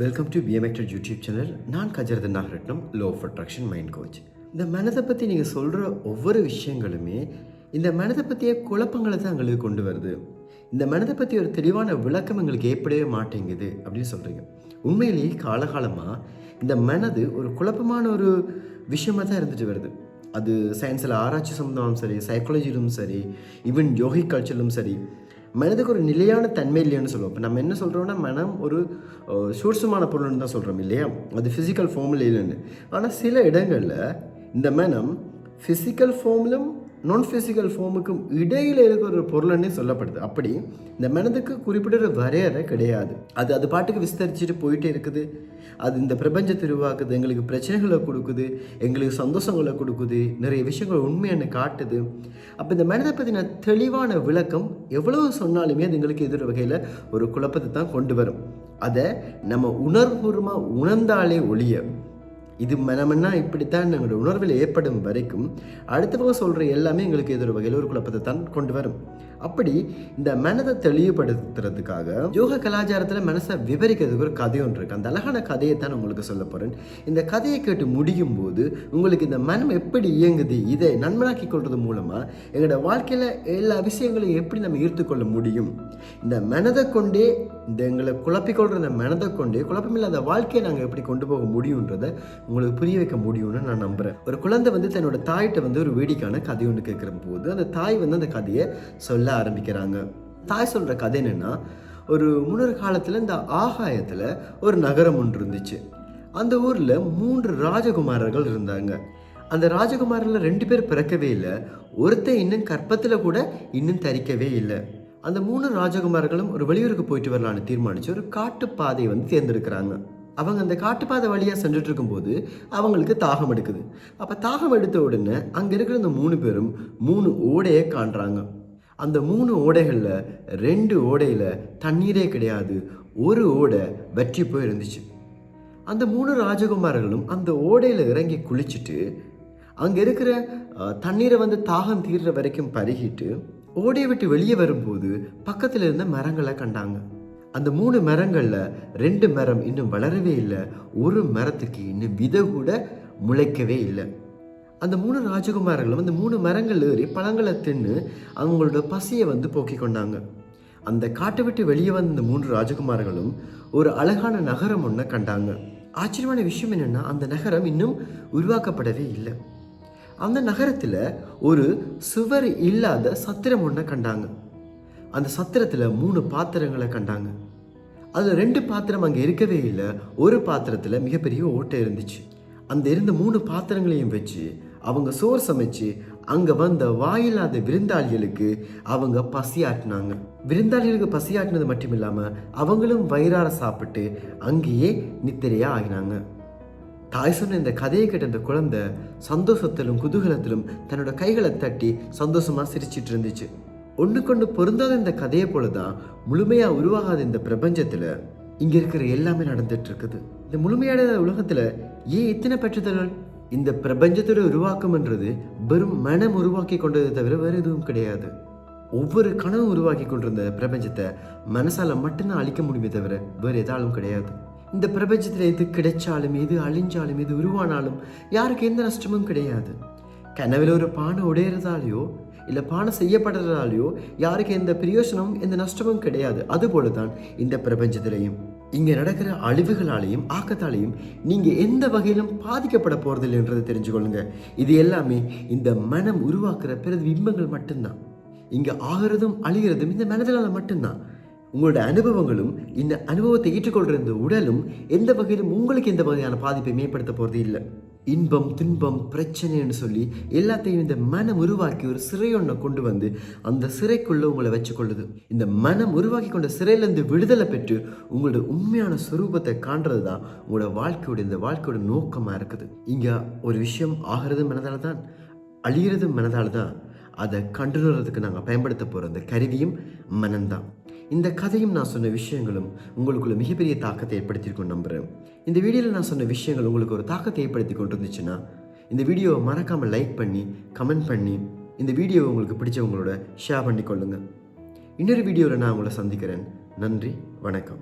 Welcome to பிஎம்எக்டர் YouTube channel நான் Gajarathan Nagaratnam law of attraction mind coach இந்த மனதை பற்றி நீங்கள் சொல்கிற ஒவ்வொரு விஷயங்களுமே இந்த மனதை பற்றிய குழப்பங்களை தான் எங்களுக்கு கொண்டு வருது. இந்த மனதை பற்றி ஒரு தெளிவான விளக்கம் எங்களுக்கு ஏற்படவே மாட்டேங்குது அப்படின்னு சொல்கிறீங்க உண்மையிலேயே காலகாலமாக இந்த மனது ஒரு குழப்பமான ஒரு விஷயமாக தான் இருந்துட்டு வருது. அது சயின்ஸில் ஆராய்ச்சி சம்பந்தமாகவும் சரி சைக்காலஜிலும் சரி ஈவன் யோகிக் கல்ச்சரிலும் சரி மனதுக்கு ஒரு நிலையான தன்மை இல்லைன்னு சொல்லுவோம். இப்போ நம்ம என்ன சொல்கிறோம்னா மனம் ஒரு சூட்சமான பொருள்னு தான் சொல்கிறோம் இல்லையா? அது ஃபிசிக்கல் ஃபார்மில் இல்லைன்னு. ஆனால் சில இடங்களில் இந்த மனம் ஃபிசிக்கல் ஃபார்மிலும் நான் ஃபிசிக்கல் ஃபார்முக்கும் இடையில் இருக்கிற ஒரு பொருள்னே சொல்லப்படுது. அப்படி இந்த மனதுக்கு குறிப்பிட்ட வரையறை கிடையாது. அது அது பாட்டுக்கு விஸ்தரிச்சுட்டு போயிட்டே இருக்குது. அது இந்த பிரபஞ்சத்தை உருவாக்குது எங்களுக்கு பிரச்சனைகளை கொடுக்குது எங்களுக்கு சந்தோஷங்களை கொடுக்குது நிறைய விஷயங்கள் உண்மையான காட்டுது. அப்போ இந்த மனதை பற்றின தெளிவான விளக்கம் எவ்வளவு சொன்னாலுமே அது எங்களுக்கு எதிர் வகையில் ஒரு குழப்பத்தை தான் கொண்டு வரும். அதை நம்ம உணர்வுபூர்வமாக உணர்ந்தாலே ஒழிய இது மனம்னா இப்படித்தான் எங்களோட உணர்வில் ஏற்படும் வரைக்கும் அடுத்தவங்க சொல்கிற எல்லாமே எங்களுக்கு எதிர் வகையில் ஒரு குழப்பத்தை தான் கொண்டு வரும். அப்படி இந்த மனதை தெளிவுபடுத்துறதுக்காக யோக கலாச்சாரத்தில் மனசை விவரிக்கிறதுக்கு ஒரு கதை ஒன்று இருக்குது அந்த அழகான கதையை தான் உங்களுக்கு சொல்ல போகிறேன் இந்த கதையை கேட்டு முடியும் போது உங்களுக்கு இந்த மனம் எப்படி இயங்குது இதை நன்மனாக்கி கொள்வது மூலமாக எங்களோட வாழ்க்கையில் எல்லா விஷயங்களையும் எப்படி நம்ம ஈர்த்துக்கொள்ள முடியும்? இந்த மனதை கொண்டே இந்த எங்களை குழப்பிக்கொள்கிற இந்த மனதை கொண்டே குழப்பமில்லாத வாழ்க்கையை நாங்கள் எப்படி கொண்டு போக முடியுன்றதை உங்களுக்கு புரிய வைக்க முடியும்னு நான் நம்புகிறேன் ஒரு குழந்தை வந்து தன்னோட தாய்கிட்ட வந்து ஒரு வேடிக்கான கதை ஒன்று கேட்குற போது அந்த தாய் வந்து அந்த கதையை சொல்ல ஆரம்பிக்கிறாங்க. தாய் சொல்கிற கதை என்னென்னா ஒரு முன்னொரு காலத்தில் இந்த ஆகாயத்தில் ஒரு நகரம் ஒன்று இருந்துச்சு. அந்த ஊரில் மூன்று ராஜகுமாரர்கள் இருந்தாங்க. அந்த ராஜகுமாரில் ரெண்டு பேர் பிறக்கவே இல்லை. ஒருத்தன் இன்னும் கற்பத்தில் கூட இன்னும் தரிக்கவே இல்லை. அந்த மூணு ராஜகுமார்களும் ஒரு வெளியூருக்கு போயிட்டு வரலான்னு தீர்மானிச்சு ஒரு காட்டுப்பாதையை வந்து தேர்ந்தெடுக்கிறாங்க. அவங்க அந்த காட்டுப்பாதை வழியாக சென்றுட்டு இருக்கும்போது அவங்களுக்கு தாகம் எடுக்குது. அப்போ தாகம் எடுத்த உடனே அங்கே இருக்கிற அந்த மூணு பேரும் மூணு ஓடையை காண்றாங்க. அந்த மூணு ஓடைகளில் ரெண்டு ஓடையில் தண்ணீரே கிடையாது. ஒரு ஓடை வற்றி போய் இருந்துச்சு. அந்த மூணு ராஜகுமாரர்களும் அந்த ஓடையில் இறங்கி குளிச்சுட்டு அங்கே இருக்கிற தண்ணீரை வந்து தாகம் தீர்ற வரைக்கும் பருகிட்டு ஓடையை விட்டு வெளியே வரும்போது பக்கத்தில் இருந்த மரங்களை கண்டாங்க. அந்த மூணு மரங்களில் ரெண்டு மரம் இன்னும் வளரவே இல்லை. ஒரு மரத்துக்கு இன்னும் விதை கூட முளைக்கவே இல்லை. அந்த மூணு ராஜகுமாரர்களும் அந்த மூணு மரங்கள் ஏறி பழங்களை தின்னு அவங்களோட பசியை வந்து போக்கிக் கொண்டாங்க. அந்த காட்டை விட்டு வெளியே வந்த இந்த மூன்று ராஜகுமாரர்களும் ஒரு அழகான நகரம் ஒன்றை கண்டாங்க. ஆச்சரியமான விஷயம் என்னென்னா அந்த நகரம் இன்னும் உருவாக்கப்படவே இல்லை. அந்த நகரத்தில் ஒரு சுவர் இல்லாத சத்திரம் ஒன்றை கண்டாங்க. அந்த சத்திரத்தில் மூணு பாத்திரங்களை கண்டாங்க. அதில் ரெண்டு பாத்திரம் அங்கே இருக்கவே இல்லை. ஒரு பாத்திரத்தில் மிகப்பெரிய ஓட்டை இருந்துச்சு. அந்த இருந்த மூணு பாத்திரங்களையும் வச்சு அவங்க சோறு சமைச்சு அங்கே வந்த வாயில்லாத விருந்தாளிகளுக்கு அவங்க பசியாட்டினாங்க. விருந்தாளிகளுக்கு பசியாட்டினது மட்டும் இல்லாமல் அவங்களும் வயிறார சாப்பிட்டு அங்கேயே நித்திரையாக ஆகினாங்க. தாய் சொன்ன இந்த கதையை கேட்ட இந்த குழந்தை சந்தோஷத்திலும் குதூகலத்திலும் தன்னோட கைகளை தட்டி சந்தோஷமாக சிரிச்சிட்டு இருந்துச்சு. ஒன்றுக்கொண்டு பொருந்தாத இந்த கதையை போல தான் முழுமையாக உருவாகாத இந்த பிரபஞ்சத்தில் இங்கே இருக்கிற எல்லாமே நடந்துட்டு இருக்குது இந்த முழுமையான உலகத்தில் ஏன் இத்தனை பெற்றுதல்கள்? இந்த பிரபஞ்சத்தோட உருவாக்கம்ன்றது வெறும் மனம் உருவாக்கி கொண்டதை தவிர வேறு எதுவும் கிடையாது. ஒவ்வொரு கனவும் உருவாக்கி கொண்டிருந்த பிரபஞ்சத்தை மனசால் மட்டும்தான் அழிக்க முடியுமே தவிர வேறு எதாலும் கிடையாது. இந்த பிரபஞ்சத்தில் எது கிடைச்சாலும் எது அழிஞ்சாலும் எது உருவானாலும் யாருக்கு எந்த நஷ்டமும் கிடையாது. கனவில் ஒரு பானை உடையிறதாலேயோ இல்லை பானை செய்யப்படுறதாலேயோ யாருக்கு எந்த பிரயோசனமும் எந்த நஷ்டமும் கிடையாது. அதுபோல தான் இந்த பிரபஞ்சத்திலையும். இங்கே நடக்கிற அழிவுகளாலையும் ஆக்கத்தாலையும் நீங்கள் எந்த வகையிலும் பாதிக்கப்பட போகிறதில்லைன்றதை தெரிஞ்சுக்கொள்ளுங்க இது எல்லாமே இந்த மனம் உருவாக்குற பிரதிபிம்பங்கள் மட்டும்தான். இங்கே ஆகிறதும் அழிகிறதும் இந்த மனதினால் மட்டும்தான். உங்களோட அனுபவங்களும் இந்த அனுபவத்தை ஏற்றுக்கொள்கிற இந்த உடலும் எந்த வகையிலும் உங்களுக்கு எந்த வகையான பாதிப்பை மேம்படுத்த போகிறது இல்லை. இன்பம் துன்பம் பிரச்சனைன்னு சொல்லி எல்லாத்தையும் இந்த மனம் உருவாக்கி ஒரு சிறை ஒன்றை கொண்டு வந்து அந்த சிறைக்குள்ளே உங்களை வச்சுக்கொள்ளுது இந்த மனம் உருவாக்கி கொண்ட சிறையிலேருந்து விடுதலை பெற்று உங்களோட உண்மையான சுரூபத்தை காண்றது தான் உங்களோட வாழ்க்கையோட இந்த வாழ்க்கையோட நோக்கமாக இருக்குது. இங்கே ஒரு விஷயம் ஆகிறது மனதால் தான் அழிகிறது மனதால் தான் அதை கண்டுணர்றதுக்கு நாங்கள் பயன்படுத்த போகிற அந்த கருவியும் மனம்தான். இந்த கதையும் நான் சொன்ன விஷயங்களும் உங்களுக்குள்ள மிகப்பெரிய தாக்கத்தை ஏற்படுத்தியிருக்கும் நம்புகிறேன் இந்த வீடியோவில் நான் சொன்ன விஷயங்கள் உங்களுக்கு ஒரு தாக்கத்தை ஏற்படுத்தி கொண்டு இருந்துச்சுன்னா இந்த வீடியோவை மறக்காமல் லைக் பண்ணி கமெண்ட் பண்ணி இந்த வீடியோவை உங்களுக்கு பிடிச்சவங்களோட ஷேர் பண்ணி கொள்ளுங்கள் இன்னொரு வீடியோவில் நான் உங்களை சந்திக்கிறேன். நன்றி வணக்கம்.